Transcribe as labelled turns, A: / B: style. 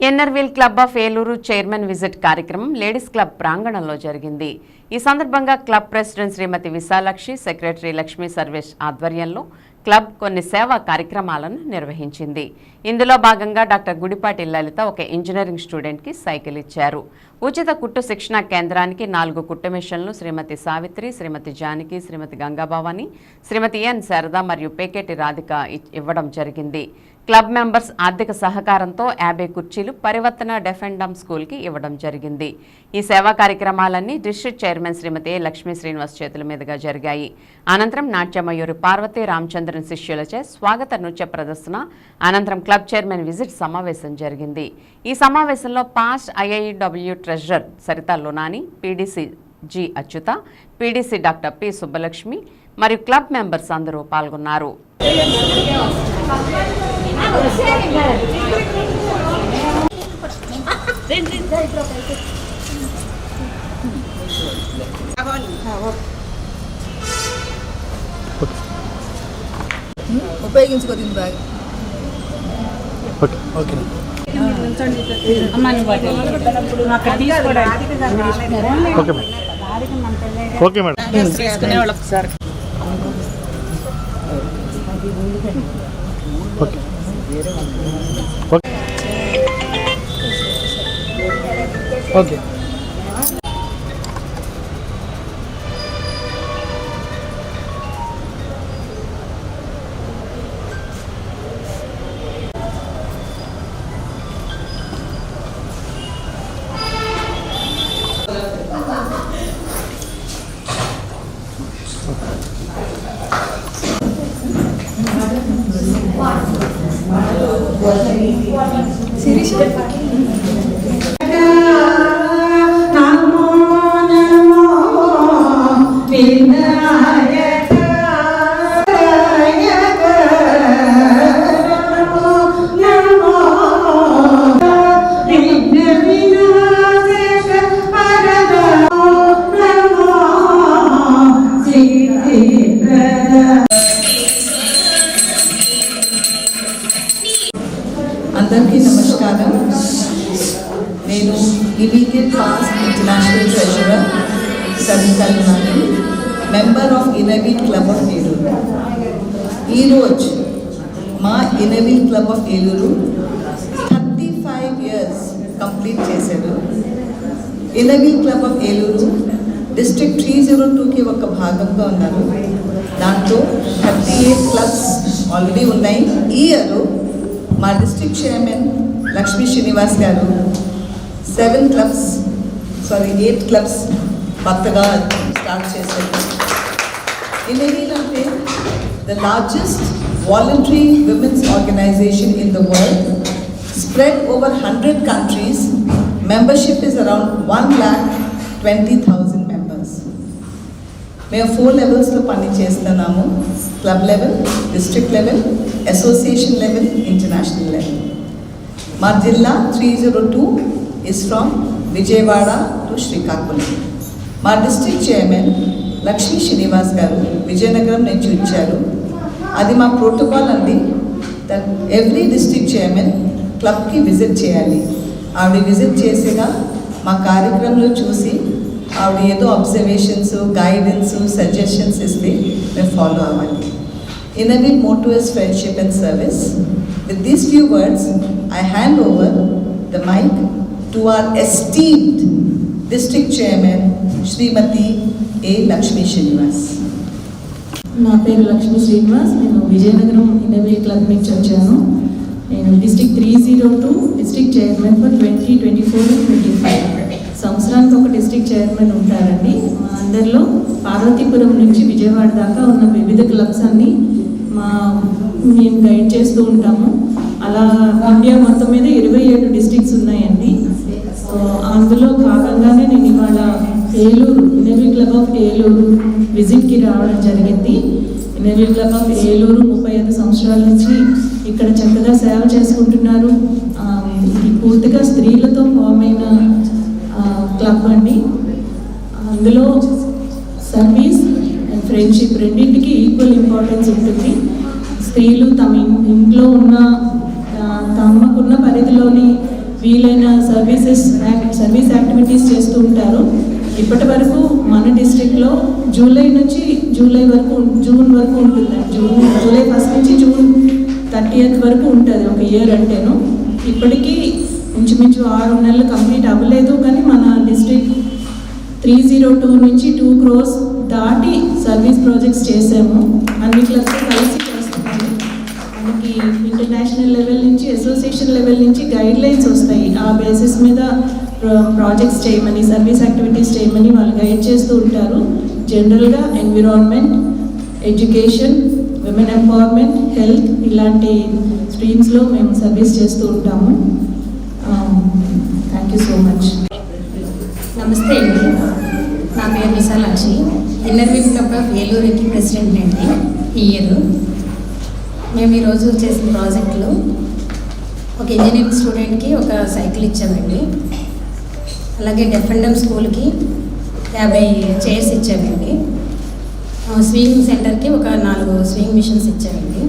A: Inner Wheel club of Eluru chairman visit కార్యక్రమం ladies club ప్రాంగణంలో జరిగింది. ఈ సందర్భంగా club president Shrimati Vishalakshi secretary Lakshmi Sarvesh ఆధ్వర్యంలో క్లబ్ కొన్ని సేవా కార్యక్రమాలను నిర్వహించింది. ఇందులో భాగంగా డాక్టర్ గుడిపాటి లలిత ఒక ఇంజనీరింగ్ స్టూడెంట్కి సైకిల్ ఇచ్చారు. ఉచిత కుట్టు శిక్షణా కేంద్రానికి నాలుగు కుట్టు మిషన్లు శ్రీమతి సావిత్రి శ్రీమతి జానకి శ్రీమతి గంగాభవాని శ్రీమతి ఎన్ శారద మరియు పేకేటి రాధిక ఇవ్వడం జరిగింది. క్లబ్ మెంబర్స్ ఆర్థిక సహకారంతో యాభై కుర్చీలు పరివర్తన డెఫెండమ్ డమ్ స్కూల్కి ఇవ్వడం జరిగింది. ఈ సేవా కార్యక్రమాలన్నీ డిస్టిక్ చైర్మన్ శ్రీమతి లక్ష్మీ శ్రీనివాస్ చేతుల మీదుగా జరిగాయి. అనంతరం నాట్యమయూరి పార్వతి రామచంద్రన్ శిష్యులచే స్వాగత నృత్య ప్రదర్శన అనంతరం క్లబ్ చైర్మన్ విజిట్ సమావేశం జరిగింది. ఈ సమావేశంలో past IIW treasurer Saritha Lunani PDC G Achyuta PDC doctor P Subbalakshmi మరియు క్లబ్ మెంబర్స్ అందరూ పాల్గొన్నారు.
B: ఉపయోగించుకోదింది bag
C: okay okay okay madam okay. Madam
D: తీసుకునే వాళ్ళకి సార్
C: ఓకే ఓకే ఓకే
B: అందరికీ immediate past international treasurer Saritha Lunani member of Inner Wheel club of Eluru ఈరోజు మా Inner Wheel club of Eluru thirty five years complete చేశారు Inner Wheel club of Eluru district three zero టూకి ఒక భాగంగా ఉన్నారు. దాంట్లో thirty eight clubs already ఉన్నాయి. ఈ ఇయర్ మా డిస్ట్రిక్ట్ చైర్మన్ లక్ష్మీ శ్రీనివాస్ గారు seven clubs sorry eight clubs కొత్తగా స్టార్ట్ చేశారు. ఇనవీల్ అంటే the largest voluntary women's organisation in the world spread over hundred countries membership is around one lakh twenty thousand members మేము four లెవెల్స్లో పని చేస్తున్నాము club level district level association level international level మా జిల్లా three zero two is from Vijayawada to Srikakulam మా district chairman Lakshmi Srinivas గారు విజయనగరం నుంచి వచ్చారు. అది మా ప్రోటోకాల్ అండి. దట్ ఎవ్రీ డిస్ట్రిక్ట్ చైర్మన్ క్లబ్కి విజిట్ చేయాలి. ఆవిడ విజిట్ చేసేగా మా కార్యక్రమంలో చూసి ఆవిడ ఏదో అబ్జర్వేషన్స్ గైడెన్స్ సజెషన్స్ ఇస్తే మేము ఫాలో అవ్వాలి. Inner Wheel motto is friendship and service with these few words I hand over the mic to our esteemed district chairman Shrimati A Lakshmi Srinivas
E: నా పేరు లక్ష్మీ శ్రీనివాస్. నేను విజయనగరం ఇన్నవే క్లబ్ నుంచి వచ్చాను. నేను district three zero two district chairman for twenty twenty four twenty five సంవత్సరానికి ఒక district chairman ఉంటారండి. మా అందరిలో పార్వతీపురం నుంచి విజయవాడ దాకా ఉన్న వివిధ క్లబ్స్ అన్నీ మా మేము గైడ్ చేస్తూ ఉంటాము. అలా ఇండియా మొత్తం మీద ఇరవై అందులో భాగంగానే నేను ఇవాళ Eluru Inner Wheel club of Eluru విజిట్కి రావడం జరిగింది. ఇన్నవీ క్లబ్ ఆఫ్ ఏలూరు ముప్పై ఐదు సంవత్సరాల నుంచి ఇక్కడ చక్కగా సేవ చేసుకుంటున్నారు. ఇది పూర్తిగా స్త్రీలతో ఫామ్ అయిన క్లబ్ అండి. అందులో సర్వీస్ అండ్ ఫ్రెండ్షిప్ రెండింటికి ఈక్వల్ ఇంపార్టెన్స్ ఉంటుంది. స్త్రీలు తమ ఇంట్లో ఉన్న తమకున్న పరిధిలోని వీలైన సర్వీసెస్ సర్వీస్ యాక్టివిటీస్ చేస్తూ ఉంటారు. ఇప్పటి వరకు మన డిస్ట్రిక్ట్లో జూలై నుంచి జూలై వరకు జూన్ వరకు ఉంటుంది జూన్ జూలై ఫస్ట్ నుంచి జూన్ థర్టీయత్ వరకు ఉంటుంది ఒక ఇయర్ అంటేను. ఇప్పటికీ ఇంచుమించు ఆరు నెలలు కంప్లీట్ అవ్వలేదు కానీ మన డిస్ట్రిక్ట్ త్రీ జీరో టూ నుంచి టూ క్రోర్స్ దాటి సర్వీస్ ప్రాజెక్ట్స్ చేసాము. అన్ని క్లబ్స్ కలిసి ఇంటర్నేషనల్ లెవెల్ నుంచి అసోసియేషన్ లెవెల్ నుంచి గైడ్ లైన్స్ వస్తాయి. ఆ బేసిస్ మీద ప్రాజెక్ట్స్ చేయమని సర్వీస్ యాక్టివిటీస్ చేయమని వాళ్ళు గైడ్ చేస్తూ ఉంటారు. జనరల్గా environment education women empowerment health ఇలాంటి స్ట్రీమ్స్లో మేము సర్వీస్ చేస్తూ ఉంటాము. థ్యాంక్ యూ సో మచ్
F: నమస్తే అండి. నా పేరు Vishalakshi Inner Wheel club of ఏలూరుకి president అండి. ఈ ఇయర్ మేము ఈరోజు చేసిన ప్రాజెక్టులో ఒక ఇంజనీరింగ్ స్టూడెంట్కి ఒక సైకిల్ ఇచ్చామండి. అలాగే డెఫెండమ్ స్కూల్కి యాభై చైర్స్ ఇచ్చామండి. స్వింగ్ సెంటర్కి ఒక నాలుగు స్వింగ్ మిషన్స్ ఇచ్చామండి.